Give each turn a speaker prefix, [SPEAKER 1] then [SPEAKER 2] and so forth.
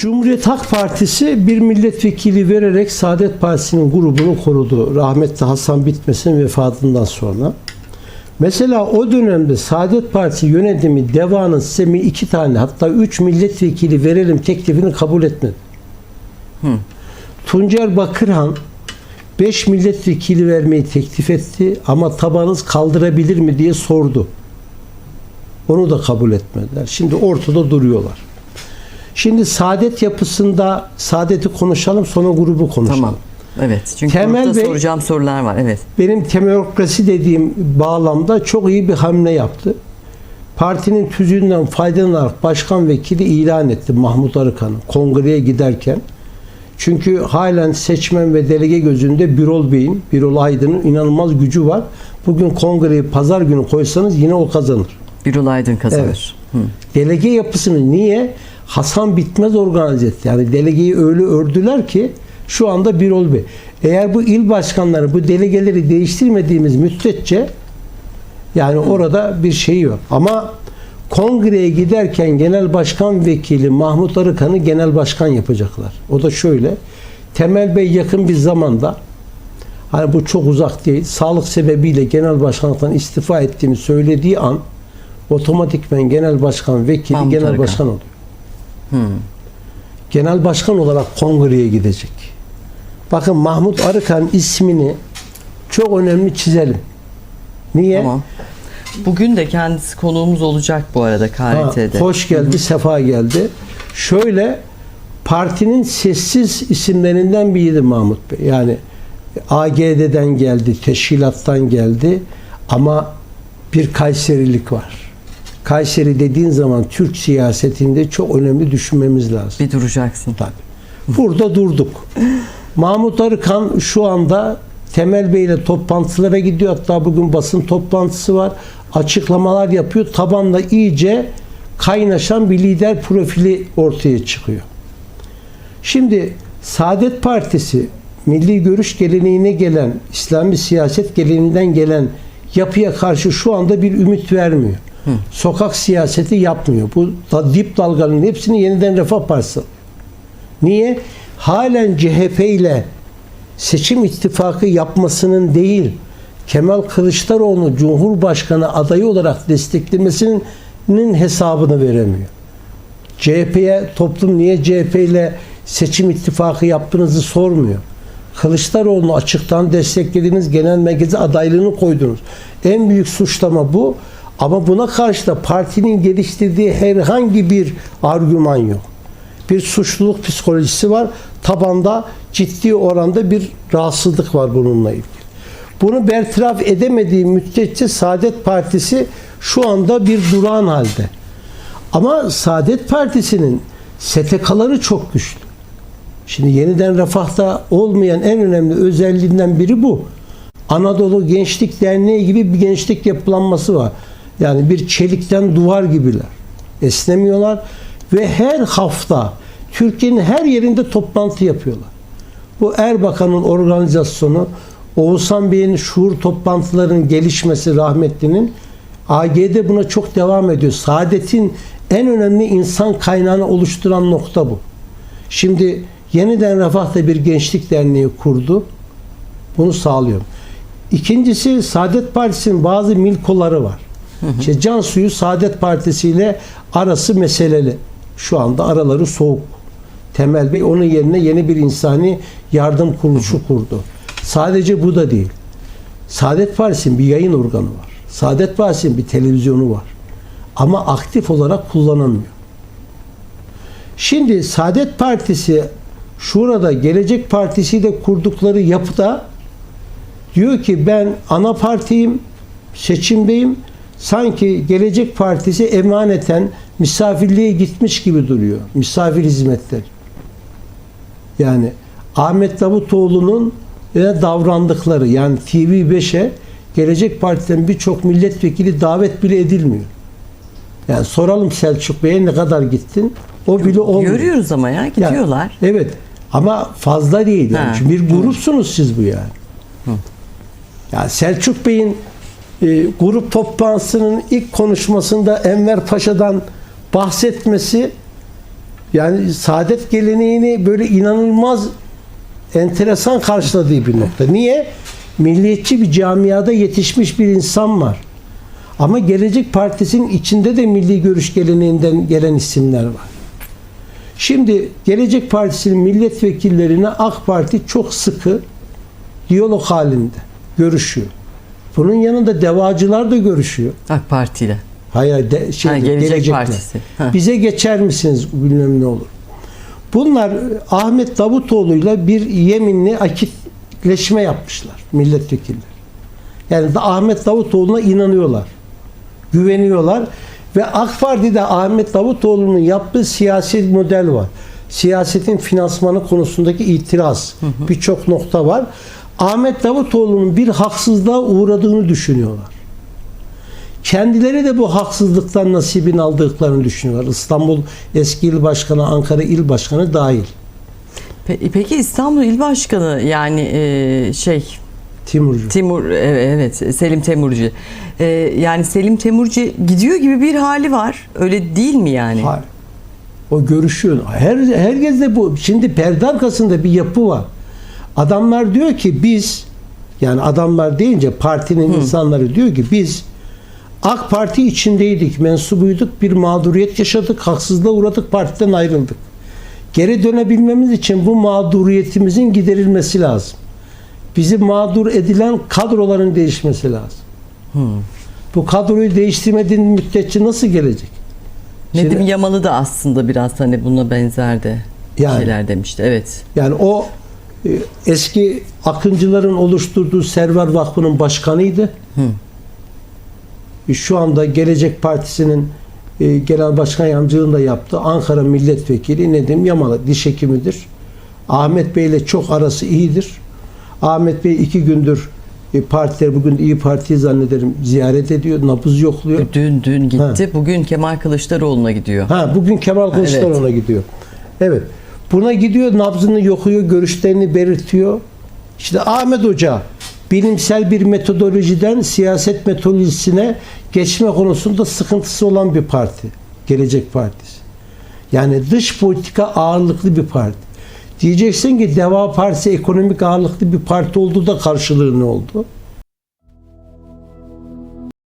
[SPEAKER 1] Cumhuriyet Halk Partisi bir milletvekili vererek Saadet Partisi'nin grubunu korudu. Rahmetli Hasan Bitmes'in vefatından sonra. Mesela o dönemde Saadet Partisi yönetimi Deva'nın size iki tane hatta üç milletvekili verelim teklifini kabul etmedi. Tuncer Bakırhan 5 milletvekili vermeyi teklif etti ama tabanınız kaldırabilir mi diye sordu. Onu da kabul etmediler. Şimdi ortada duruyorlar. Şimdi saadet yapısında saadeti konuşalım sonra grubu konuşalım.
[SPEAKER 2] Tamam. Evet. Çünkü
[SPEAKER 1] Temel Bey-
[SPEAKER 2] soracağım sorular var. Evet.
[SPEAKER 1] Benim temerokrasi dediğim bağlamda çok iyi bir hamle yaptı. Partinin tüzüğünden faydalanarak başkan vekili ilan etti Mahmut Arıkan'ı kongreye giderken. Çünkü halen seçmen ve delege gözünde Birol Bey'in, Birol Aydın'ın inanılmaz gücü var. Bugün kongreyi pazar günü koysanız yine o kazanır.
[SPEAKER 2] Birol Aydın kazanır. Hı.
[SPEAKER 1] Delege yapısını niye? Hasan Bitmez organize etti. Yani delegeyi öyle ördüler ki şu anda Birol Bey. Eğer bu il başkanları bu delegeleri değiştirmediğimiz müddetçe yani orada bir şey yok. Ama kongreye giderken genel başkan vekili Mahmut Arıkan'ı genel başkan yapacaklar. O da şöyle. Temel Bey yakın bir zamanda hani bu çok uzak değil. Sağlık sebebiyle genel başkanlıktan istifa ettiğini söylediği an otomatikmen genel başkan vekili
[SPEAKER 2] Mahmut
[SPEAKER 1] genel
[SPEAKER 2] Arıkan.
[SPEAKER 1] başkan oluyor. Genel başkan olarak kongreye gidecek. Bakın Mahmut Arıkan ismini çok önemli çizelim. Niye?
[SPEAKER 2] Tamam. Bugün de kendisi konuğumuz olacak bu arada
[SPEAKER 1] Ha,
[SPEAKER 2] KRT'de.
[SPEAKER 1] hoş geldi, sefa geldi. Şöyle partinin sessiz isimlerinden biriydi Mahmut Bey. Yani AGD'den geldi, teşkilattan geldi ama bir Kayserilik var. Kayseri dediğin zaman Türk siyasetinde çok önemli düşünmemiz lazım.
[SPEAKER 2] Bir duracaksın.
[SPEAKER 1] Tabii. Burada durduk. Mahmut Arıkan şu anda Temel Bey ile toplantılara gidiyor. Hatta bugün basın toplantısı var. Açıklamalar yapıyor. Tabanla iyice kaynaşan bir lider profili ortaya çıkıyor. Şimdi Saadet Partisi milli görüş geleneğine gelen, İslami siyaset geleneğinden gelen yapıya karşı şu anda bir ümit vermiyor. Sokak siyaseti yapmıyor. Bu da dip dalganın hepsini yeniden Refah Partisi. Niye? Halen CHP ile seçim ittifakı yapmasının değil, Kemal Kılıçdaroğlu Cumhurbaşkanı adayı olarak desteklemesinin hesabını veremiyor. CHP'ye toplum niye CHP ile seçim ittifakı yaptığınızı sormuyor. Kılıçdaroğlu'nu açıktan desteklediğiniz genel merkeze adaylığını koydunuz. En büyük suçlama bu. Ama buna karşı da partinin geliştirdiği herhangi bir argüman yok. Bir suçluluk psikolojisi var. Tabanda ciddi oranda bir rahatsızlık var bununla ilgili. Bunu bertaraf edemediği müddetçe Saadet Partisi şu anda bir durağan halde. Ama Saadet Partisi'nin STK'ları çok güçlü. Şimdi yeniden refahta olmayan en önemli özelliğinden biri bu. Anadolu Gençlik Derneği gibi bir gençlik yapılanması var. Yani bir çelikten duvar gibiler. Esnemiyorlar ve her hafta Türkiye'nin her yerinde toplantı yapıyorlar. Bu Erbakan'ın organizasyonu, Oğuzhan Bey'in şuur toplantılarının gelişmesi rahmetlinin AGD buna çok devam ediyor. Saadet'in en önemli insan kaynağını oluşturan nokta bu. Şimdi yeniden Refah'ta bir gençlik derneği kurdu. Bunu sağlıyor. İkincisi Saadet Partisi'nin bazı milkoları var. İşte Cansu'yu Saadet Partisi ile arası meseleli. Şu anda araları soğuk. Temel Bey onun yerine yeni bir insani yardım kuruluşu kurdu. Sadece bu da değil. Saadet Partisi'nin bir yayın organı var. Saadet Partisi'nin bir televizyonu var. Ama aktif olarak kullanılmıyor. Şimdi Saadet Partisi şurada Gelecek Partisi ile kurdukları yapıda diyor ki ben ana partiyim, seçimdeyim. Sanki Gelecek Partisi emaneten misafirliğe gitmiş gibi duruyor. Misafir hizmetleri. Yani Ahmet Davutoğlu'nun e, davrandıkları yani TV5'e Gelecek Parti'den birçok milletvekili davet bile edilmiyor. Yani soralım Selçuk Bey'e ne kadar gittin? O bile olmuyor.
[SPEAKER 2] Görüyoruz ama ya gidiyorlar.
[SPEAKER 1] Yani, evet. Ama fazla değil. Yani.
[SPEAKER 2] Ha,
[SPEAKER 1] Çünkü bir grupsunuz siz bu yani. Yani Selçuk Bey'in e, grup toplantısının ilk konuşmasında Enver Paşa'dan bahsetmesi Yani saadet geleneğini böyle inanılmaz enteresan karşıladığı bir nokta. Niye? Milliyetçi bir camiada yetişmiş bir insan var. Ama Gelecek Partisi'nin içinde de milli görüş geleneğinden gelen isimler var. Şimdi Gelecek Partisi'nin milletvekillerine AK Parti çok sıkı diyalog halinde görüşüyor. Bunun yanında devacılar da görüşüyor.
[SPEAKER 2] AK Parti ile.
[SPEAKER 1] Hayır, de, şey,
[SPEAKER 2] Ha, Gelecek
[SPEAKER 1] gelecekler.
[SPEAKER 2] Partisi. Ha.
[SPEAKER 1] Bize geçer misiniz bilmem ne olur. Bunlar Ahmet Davutoğlu'yla bir yeminli akitleşme yapmışlar milletvekilleri. Yani da Ahmet Davutoğlu'na inanıyorlar. Güveniyorlar ve AK Parti'de Ahmet Davutoğlu'nun yaptığı siyasi model var. Siyasetin finansmanı konusundaki itiraz. Birçok nokta var. Ahmet Davutoğlu'nun bir haksızlığa uğradığını düşünüyorlar. Kendileri de bu haksızlıktan nasibini aldıklarını düşünüyorlar. İstanbul eski il başkanı, Ankara il başkanı dahil.
[SPEAKER 2] Pe- Peki İstanbul İl Başkanı yani e, şey
[SPEAKER 1] Timurcu.
[SPEAKER 2] Timur e- evet Selim Temurcu. E, yani Selim Temurcu gidiyor gibi bir hali var. Öyle değil mi yani?
[SPEAKER 1] Hayır. O görüşüyor. Her herkes de bu. Şimdi perde arkasında bir yapı var. Adamlar diyor ki biz yani adamlar deyince partinin insanları diyor ki biz AK Parti içindeydik, mensubuyduk, bir mağduriyet yaşadık, haksızlığa uğradık, partiden ayrıldık. Geri dönebilmemiz için bu mağduriyetimizin giderilmesi lazım. Bizi mağdur edilen kadroların değişmesi lazım. Bu kadroyu değiştirmediğin müddetçe nasıl gelecek?
[SPEAKER 2] Nedim
[SPEAKER 1] Şimdi-
[SPEAKER 2] Yamalı da aslında biraz hani buna benzer
[SPEAKER 1] Yani.
[SPEAKER 2] şeyler demişti. Evet.
[SPEAKER 1] Yani o eski akıncıların oluşturduğu Server Vakfı'nın başkanıydı. E, Şu anda Gelecek Partisi'nin e, genel başkan yardımcılığını da yaptı. Ankara Milletvekili Nedim Yamalı diş hekimidir. Ahmet Bey ile çok arası iyidir. Ahmet Bey iki gündür e, partiler bugün İyi Parti'yi zannederim ziyaret ediyor. Nabız yokluyor.
[SPEAKER 2] Dün dün gitti.
[SPEAKER 1] Ha.
[SPEAKER 2] Bugün Kemal Kılıçdaroğlu'na gidiyor.
[SPEAKER 1] Ha bugün Kemal Kılıçdaroğlu'na gidiyor. Evet. Buna gidiyor, nabzını yokuyor, görüşlerini belirtiyor. İşte Ahmet Hoca bilimsel bir metodolojiden siyaset metodolojisine geçme konusunda sıkıntısı olan bir parti. Gelecek Partisi. Yani dış politika ağırlıklı bir parti. Diyeceksin ki Deva Partisi ekonomik ağırlıklı bir parti oldu da karşılığı ne oldu?